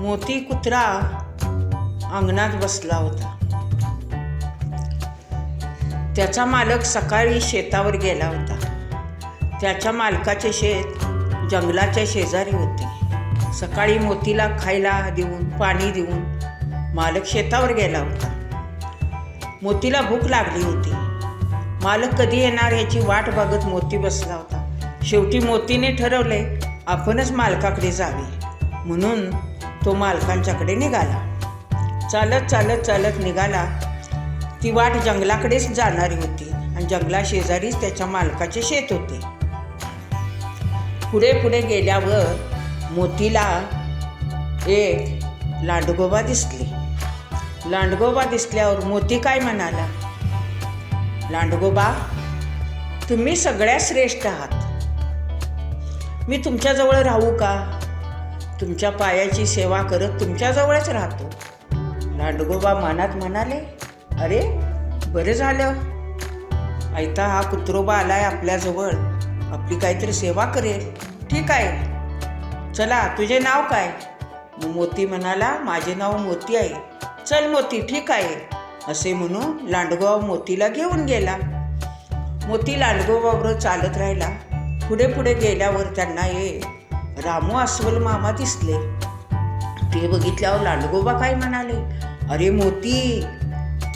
मोती कुत्रा अंगणात बसला होता. त्याचा मालक सकाळी शेतावर गेला होता. त्याच्या मालकाचे शेत जंगलाच्या शेजारी होते. सकाळी मोतीला खायला देऊन पाणी देऊन मालक शेतावर गेला होता. मोतीला भूक लागली होती. मालक कधी येणार याची वाट बघत मोती बसला होता. शेवटी मोतीने ठरवले आपणच मालकाकडे जावे. म्हणून तो मालकांच्याकडे निघाला. चालत चालत चालत निघाला. ती वाट जंगलाकडेच जाणारी होती आणि जंगला शेजारीच त्याच्या मालकाचे शेत होते. पुढे पुढे गेल्यावर मोतीला एक लांडगोबा दिसले. लांडगोबा दिसल्यावर मोती काय म्हणाला? लांडगोबा तुम्ही सगळ्यात श्रेष्ठ आहात. मी तुमच्याजवळ राहू का? तुमच्या पायाची सेवा करत तुमच्याजवळच राहतो. लांडगोबा मनात म्हणाले अरे बरं झालं. आयता हा कुत्रोबा आलाय आपल्याजवळ आपली काहीतरी सेवा करेल. ठीक आहे. चला तुझे नाव काय? मोती म्हणाला माझे नाव मोती आहे. चल मोती ठीक आहे. असे म्हणून लांडगोबा मोतीला घेऊन गेला. मोती लांडगोबाबरोबर चालत राहिला. पुढे पुढे गेल्यावर त्यांना ये रामू अस्वल मामा दिसले. ते बघितल्यावर लांडगोबा काय म्हणाले? अरे मोती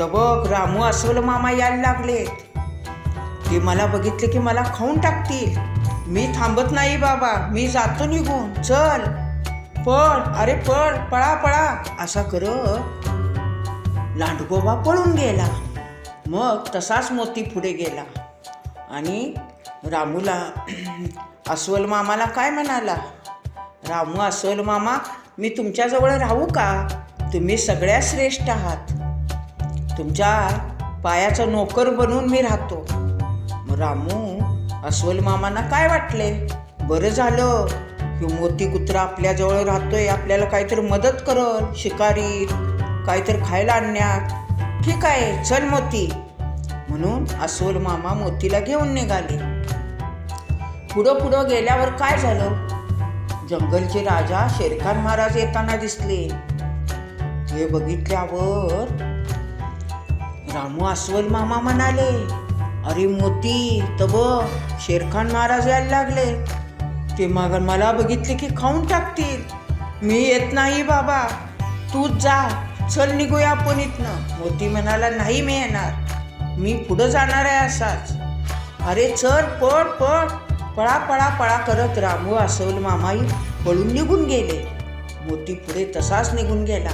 तबक रामू अस्वल मामा यायला लागलेत. ते मला बघितले की मला खाऊन टाकतील. मी थांबत नाही बाबा मी जातो निघून चल. पळ अरे पळ पळा पळा. असा करत लांडगोबा पळून गेला. मग तसाच मोती पुढे गेला. आणि रामूला अस्वल मामाला काय म्हणाला? रामू अस्वल मामा मी तुमच्याजवळ राहू का? तुम्ही सगळ्या श्रेष्ठ आहात. तुमच्या पायाचा नोकर बनून मी राहतो. मग रामू अस्वल मामांना काय वाटले? बरं झालं. की मोती कुत्रा आपल्याजवळ राहतोय आपल्याला काहीतरी मदत करल शिकारी काहीतरी खायला आणण्यात. ठीक आहे चल मोती. म्हणून अस्वल मामा मोतीला घेऊन निघाले. पुढं पुढं गेल्यावर काय झालं? जंगलचे राजा शेरखान महाराज येताना दिसले. ते बघितल्यावर रामू अस्वल मामा म्हणाले अरे मोती तब शेरखान महाराज यायला लागले. ते मग मला बघितले की खाऊन टाकतील. मी येत नाही बाबा. तूच जा. चल निघूया आपण इथनं. मोती म्हणाला नाही मी येणार. मी पुढं जाणार आहे असाच. अरे चल पड पड पळा पळा पळा करत रामू आसवल मामाई पळून निघून गेले. मोती पुढे तसाच निघून गेला.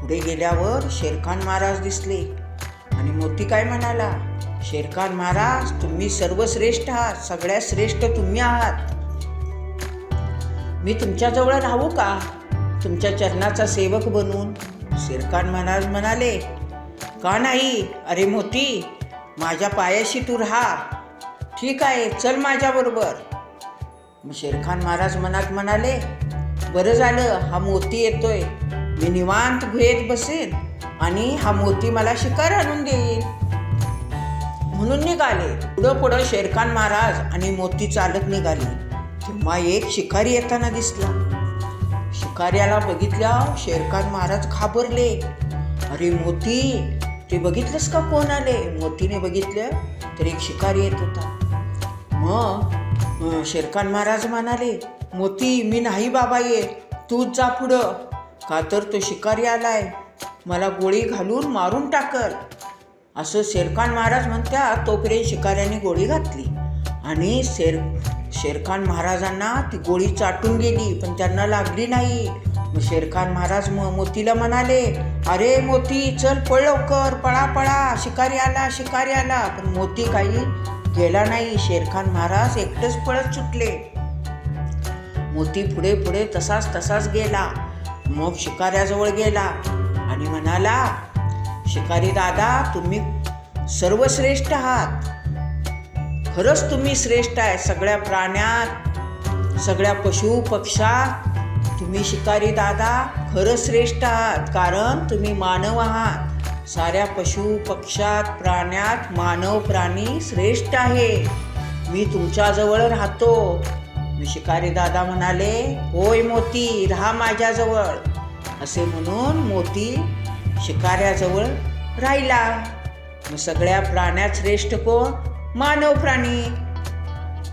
पुढे गेल्यावर शेरखान महाराज दिसले. आणि मोती काय म्हणाला? शेरखान महाराज तुम्ही सर्वश्रेष्ठ आहात. सगळ्यात श्रेष्ठ तुम्ही आहात. मी तुमच्याजवळ राहू का? तुमच्या चरणाचा सेवक बनून शेरखान महाराज म्हणाले. का नाही? अरे मोती माझ्या पायाशी तू राहा. ठीक आहे चल माझ्याबरोबर. मग शेरखान महाराज मनात म्हणाले बरं झालं हा मोती येतोय. मी निवांत गुहेत बसेन आणि हा मोती मला शिकार आणून देईल म्हणून निघाले. पुढं पुढं शेरखान महाराज आणि मोती चालत निघाली. तेव्हा एक शिकारी येताना दिसला. शिकाऱ्याला बघितल्या शेरखान महाराज घाबरले. अरे मोती ते बघितलंस का कोण आले? मोतीने बघितलं तर एक शिकारी येत होता. मग शेरखान महाराज म्हणाले मोती मी नाही बाबा ये तूच जा पुढं. का तर तो शिकारी आलाय. मला गोळी घालून मारून टाकल. असं शेरखान महाराज म्हणत्या तोपर्यंत शिकाऱ्याने गोळी घातली. आणि शेर शेरखान महाराजांना ती गोळी चाटून गेली पण त्यांना लागली नाही. मग शेरखान महाराज म मोतीला म्हणाले अरे मोती चल पळ लवकर. पळा पळा. शिकारी आला शिकारी आला. पण मोती काही गेला नाही. शेरखान महाराज एकटेच पळत सुटले. मोती पुढे पुढे तसाच तसाच गेला. मग शिकाऱ्याजवळ गेला आणि म्हणाला शिकारी दादा तुम्ही सर्वश्रेष्ठ आहात. खरंच तुम्ही श्रेष्ठ आहे. सगळ्या प्राण्यात सगळ्या पशु पक्षात तुम्ही शिकारी दादा खरंच श्रेष्ठ आहात. कारण तुम्ही मानव आहात. साऱ्या पशु पक्षात प्राण्यात मानव प्राणी श्रेष्ठ आहे. मी तुमच्याजवळ राहतो. शिकारी दादा म्हणाले होय मोती राहा माझ्याजवळ. असे म्हणून मोती शिकाऱ्याजवळ राहिला. मग सगळ्या प्राण्यात श्रेष्ठ कोण? मानव प्राणी.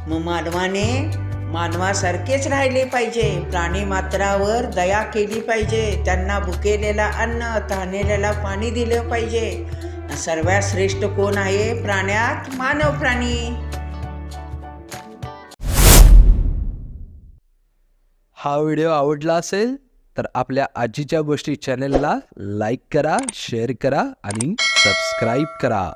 मग मानवाने मानवासारखेच राहिले पाहिजे. प्राणी मात्रावर दया केली पाहिजे. त्यांना भुकेलेला अन्न तहानेलेला पाणी दिलं पाहिजे. सर्वात श्रेष्ठ कोण आहे? प्राण्यात मानव प्राणी. हा व्हिडिओ आवडला असेल तर आपल्या आजीच्या गोष्टी चॅनेलला लाईक करा शेअर करा आणि सबस्क्राईब करा.